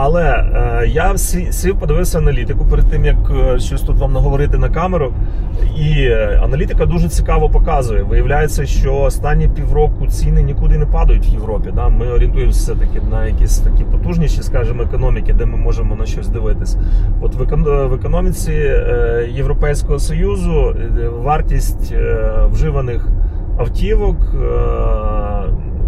Але е, я сі- сів, подивився аналітику перед тим, як е, щось тут вам наговорити на камеру. І е, аналітика дуже цікаво показує. Виявляється, що останні півроку ціни нікуди не падають в Європі. Да? Ми орієнтуємося все-таки на якісь такі потужніші, скажімо, економіки, де ми можемо на щось дивитись. От в, екон- в економіці е, Європейського Союзу вартість вживаних автівок.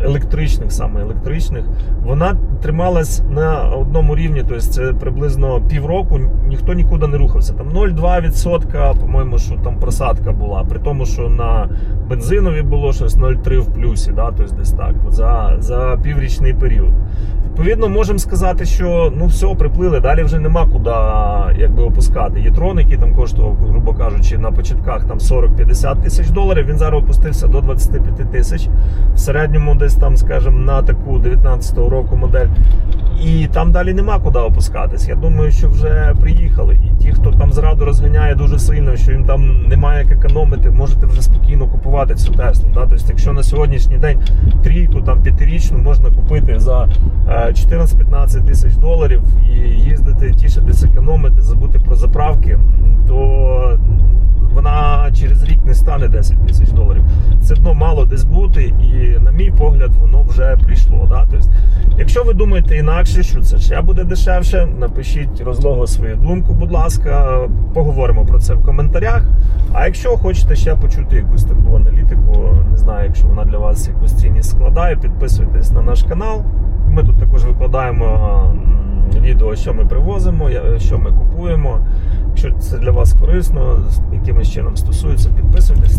Електричних, саме електричних, вона трималась на одному рівні, тобто це приблизно півроку, ніхто нікуди не рухався. Там 0,2%, по-моєму, що там просадка була. При тому, що на бензинові було щось 0,3 в плюсі, да, тобто десь так, за, за піврічний період. Відповідно, можемо сказати, що ну все, приплили, далі вже нема куди якби опускати. Єтрон, який там коштував, грубо кажучи, на початках там 40-50 тисяч доларів, він зараз опустився до 25 тисяч. В середньому десь там, скажімо, на таку 19-го року модель. І там далі нема куди опускатись. Я думаю, що вже приїхали. І ті, хто там зраду розганяє дуже сильно, що їм там немає як економити, можете вже спокійно купувати цю Теслу. Да? Тобто, якщо на сьогоднішній день трійку, там п'ятирічну можна купити за е, 14-15 тисяч доларів і їздити, тішитись, економити, забути про заправки, Це мало десь бути, і на мій погляд, воно вже прийшло. Да? Тобто, якщо ви думаєте інакше, що це ще буде дешевше, напишіть розлого свою думку, будь ласка, поговоримо про це в коментарях. А якщо хочете ще почути якусь таку аналітику, не знаю, якщо вона для вас якусь цінність складає, підписуйтесь на наш канал. Ми тут також викладаємо відео, що ми привозимо, що ми купуємо. Якщо це для вас корисно, якимось чином стосується, підписуйтесь,